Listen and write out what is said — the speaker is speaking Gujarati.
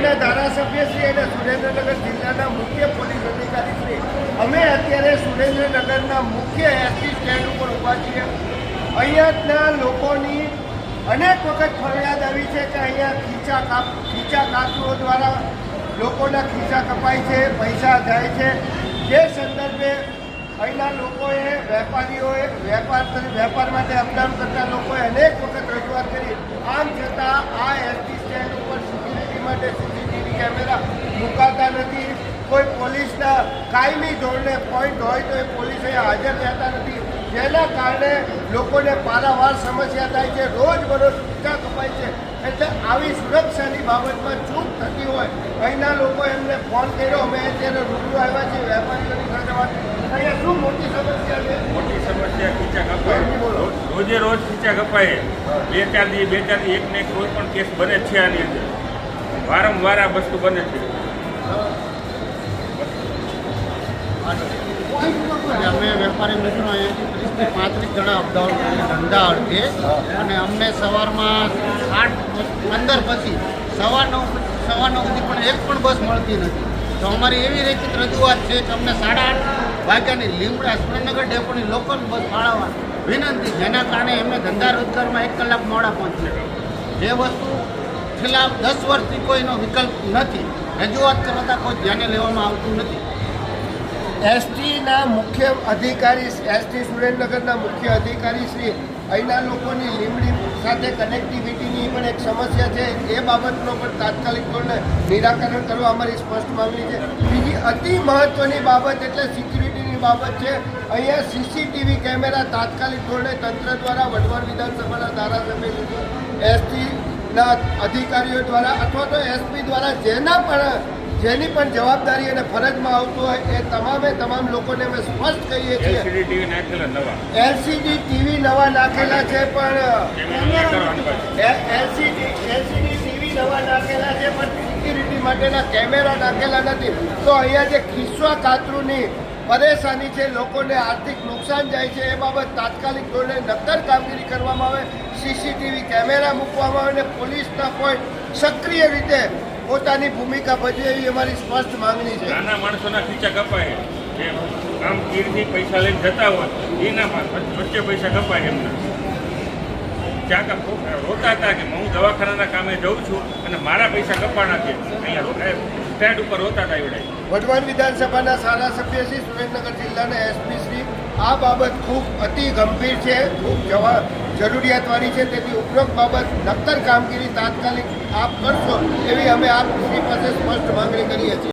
ધારાસભ્ય શ્રી અને સુરેન્દ્રનગર જિલ્લાના મુખ્ય પોલીસ અધિકારી શ્રી. અમે અત્યારે સુરેન્દ્રનગરના મુખ્ય એસટી સ્ટેન્ડ ઉપર ઊભા છીએ. અહીંયાના લોકોની અનેક વખત ફરિયાદ આવી છે કે અહીંયા ખીચા કાપ, ખીચા કાપીઓ દ્વારા લોકોના ખીચા કપાય છે, પૈસા જાય છે. જે સંદર્ભે અહીંના લોકોએ વેપારીઓએ, વેપાર વેપાર માટે અપડાઉન કરતા લોકોએ અનેક વખત રજૂઆત કરી. આમ છતાં આ પોલીસના કાયમી ધોરણે પોઈન્ટ હોય તો એ પોલીસ અહીંયા હાજર રહેતા નથી. જેના કારણે લોકોને પારાવાર સમસ્યા થાય છે. રોજ બરોજ કપાય છે. એટલે આવી સુરક્ષાની બાબતમાં ચૂક થતી હોય અહીંના લોકો એમને ફોન કર્યો. અમે અત્યારે રૂબરૂ આવ્યા છીએ વેપારીઓની સાથે વાત. અહીંયા શું મોટી સમસ્યા છે? મોટી સમસ્યા ખીચા કપાય. રોજ- રોજે ખીચા કપાય. બે ચાર દી બે ચાર દી એક ને એક કોઈ પણ કેસ બને છે આની અંદર. વારંવાર આ વસ્તુ બને છે. અમે વેપારી મિત્રો પાંત્રીસ જણા અપડાઉન કરીને ધંધા અડકે અને અમને સવારમાં આઠ પંદર પછી સવા નવ સવા નવ સુધી પણ એક પણ બસ મળતી નથી. તો અમારી એવી રેચિત રજૂઆત છે કે અમને સાડા આઠ વાગ્યાની લીમડા સુરેન્દ્રનગર ડેપોની લોકલ બસ ફાળવવા વિનંતી, જેના કારણે એમને ધંધા રોજગારમાં એક કલાક મોડા પહોંચી જે વસ્તુ છેલ્લા દસ વર્ષથી કોઈનો વિકલ્પ નથી, રજૂઆત કરતા કોઈ ધ્યાને લેવામાં આવતું નથી. એસટીના મુખ્ય અધિકારી એસટી સુરેન્દ્રનગરના મુખ્ય અધિકારી શ્રી અહીંના લોકોની લીમડી સાથે કનેક્ટિવિટીની પણ એક સમસ્યા છે. એ બાબતનો પણ તાત્કાલિક ધોરણે નિરાકરણ કરવા અમારી સ્પષ્ટ માંગણી છે. બીજી અતિ મહત્વની બાબત એટલે સિક્યુરિટીની બાબત છે. અહીંયા સીસીટીવી કેમેરા તાત્કાલિક ધોરણે તંત્ર દ્વારા વઢવાણ વિધાનસભાના ધારાસભ્ય એસટીના અધિકારીઓ દ્વારા અથવા તો એસપી દ્વારા જેના પણ જેની પણ જવાબદારી અને ફરજમાં આવતું હોય એ તમામે તમામ લોકોને અમે સ્પષ્ટ કહીએ છીએ. એલસીડી ટીવી નવા. એલસીડી ટીવી નવા નાખેલા છે પણ એલસીડી એલસીડી ટીવી નવા નાખેલા છે પણ સિક્યુરિટી માટેના કેમેરા નાખેલા નથી. તો અહીંયા જે ખિસ્સા કાતરુની પરેશાની છે લોકોને આર્થિક નુકસાન જાય છે એ બાબત તાત્કાલિક ધોરણે નક્કર કામગીરી કરવામાં આવે. સીસીટીવી કેમેરા મૂકવામાં આવે અને પોલીસના પોઈન્ટ સક્રિય રીતે પોતાની ભૂમિકા ભજવે એવી અમારી સ્પષ્ટ માંગણી છે. નાના માણસોના ખીચા કપાય. જે કામ કીરથી પૈસા લઈને જતા હોય એના વચ્ચે પૈસા કપાય એમના. ત્યાં કા- રોતા હતા કે હું દવાખાનાના કામે જઉં છું અને મારા પૈસા કપાણા છે. અહીંયા સ્ટેન્ડ ઉપર રોતા હતા એવડે. વઢવાણ વિધાનસભાના ધારાસભ્ય શ્રી સુરેન્દ્રનગર જિલ્લાના એસપી શ્રી આ બાબત ખૂબ અતિ ગંભીર છે ખૂબ જવા જરૂરિયાતવાળી છે, તેથી ઉપરોક્ત બાબત નક્કર કામગીરી તાત્કાલિક આપ કરશો એવી અમે આપ પાસે સ્પષ્ટ માંગણી કરીએ છીએ.